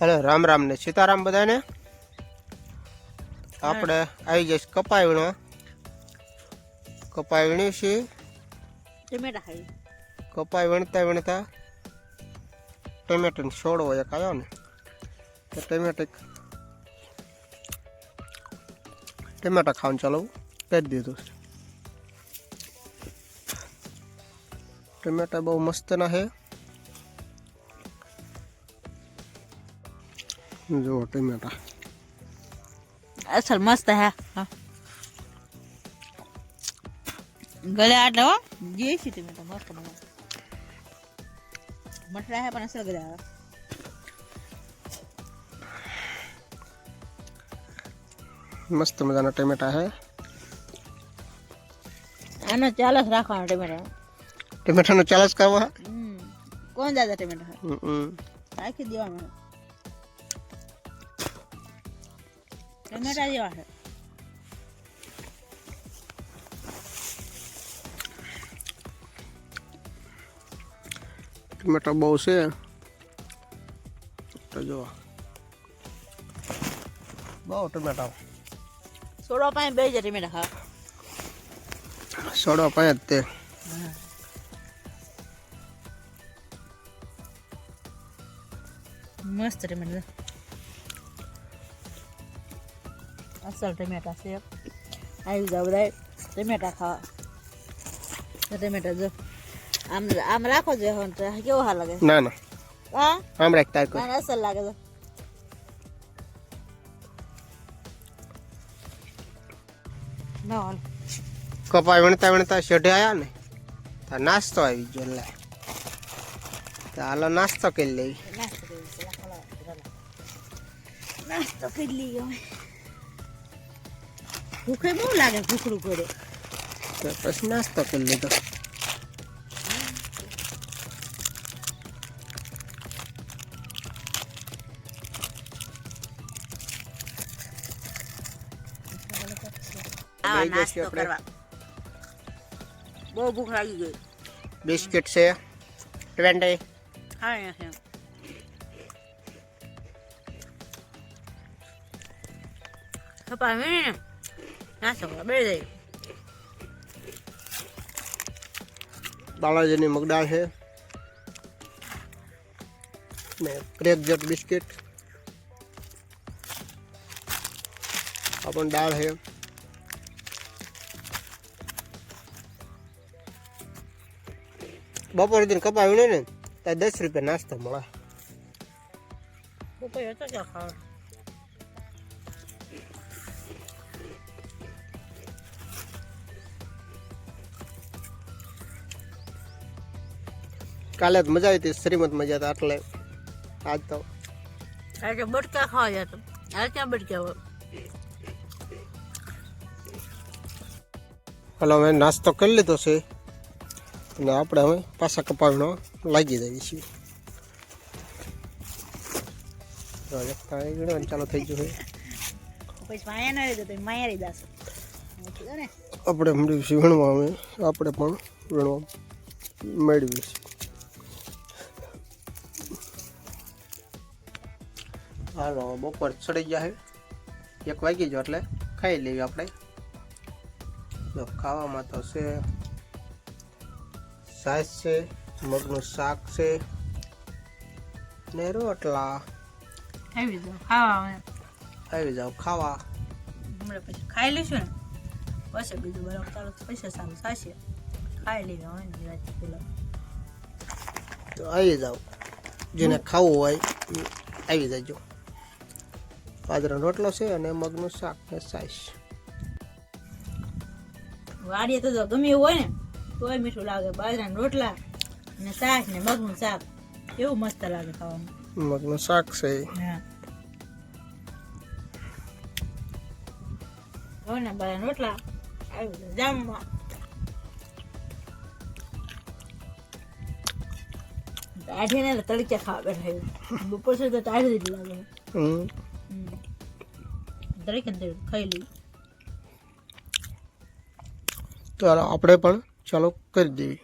Hello Ram Ram ને સીતારામ બધાને આપણે આવી જઈશ કપાય વીણવા કપાય વીણી છીએ ટમેટા ખાઈ કપાય વીણતા વીણતા ટમેટાનો છોડવો એક આવ્યો ને તો ટમેટા ટમેટા ખાવાનું ચાલુ કરી દીધું ટમેટા બહુ મસ્ત ના છે જુઓ ટમેટા અસલ મસ્ત હે હા. ગળે આટલે હો જે છે ટમેટા મસ્ત બને મઠરા હે પણ અસલ ગળે આવે મસ્ત મજાના ટમેટા છે આનો ચાલસ રાખવાનો ટમેટા ટમેટાનો ચાલસ કરવો હે હમ કોણ દાદા ટમેટા હે? હમ, હમ. રાખી દેવાનો ટમેટા જેવા છે ટમેટા બહુ છે તો જો બહુ ટમેટા સોડો પાસે બે જાય ટમેટા ખાવા સોડવા પાંચ જ તે મસ્ત ટમેટા અસલ ટમેટા છે આવી જાવ બધા ટમેટા ખાવા તો ટમેટા જો આમ આમ રાખો જો હવે તો કેવો હાલ લાગે ના ના હા આમ રાખ તાર મને અસલ લાગે છે ના હાલ કપાય વણતા વણતા શેઢે આવ્યા ને તો નાસ્તો આવી ગયો લે તો હાલો નાસ્તો કરી લઈ નાસ્તો કરી લઈશું. લાખો લાવો, ચાલો. નાસ્તો કરી લઈએ હવે. ભૂખે બહુ લાગે ભૂખડું તો પછી નાસ્તો કરી લીધો. બહુ ભૂખ લાગી ગઈ. બિસ્કિટ છે ટ્વેન્ટી હા કપા કરવા બેસી જાય બાલાજીની મગદાળ છે. ને ક્રેક જેટ બિસ્કિટ. આપણ પણ દાળ છે. બપોર સુધી કપાયું ને ત્યાં દસ રૂપિયા નાસ્તો મળે. બપોર હતો ક્યાં ખાવા કાલે જ મજા આવી હતી શ્રીમદ મજા હતા એટલે આજ તો. આજે બટકા ખાવા જતો આ ક્યાં બટકા હોય? હલો અમે નાસ્તો કરી લીધો છે. અને આપણે હવે પાછા કપાવીનો લાગી જઈએ છીએ. ચાલુ થઈ ગયું આપણે છે વીણવા અમે આપણે પણ વીણવા મેળવીએ છે હાલો બપોર ચડી ગયા છે એક વાગી ગયો એટલે ખાઈ લેવી આપણે. તો ખાવામાં તો છે સાસ છે મગનું શાક છે ને રોટલા. આવી જાઓ ખાવા આવી જાવ ખાવા. હમણાં પછી ખાઈ લઈશું ને. પછી બીજું બરાબર ચાલો પૈસા સારું થશે. ખાઈ લેવી હોય ને રાત પેલા. તો આવી જાવ જેને ખાવું હોય આવી જજો. બાજરાનો રોટલો છે અને મગનું શાક ને સાઈસ. વાડીએ તો ગમે એવું હોય ને તોય મીઠું લાગે. બાજરાના રોટલા અને શાક ને મગનું શાક કેવું મસ્ત લાગે ખાવાનું. મગનું શાક છે હા. હવે ને બાજરાના રોટલા આવ્યું જામમાં. તડકે ખાવા બેઠા. બપોર સુધી તો ટાઢી જ લાગે. હમ. દરેક અંદર ખાઈ લઈ તો આપણે પણ ચાલો કરી દેવી.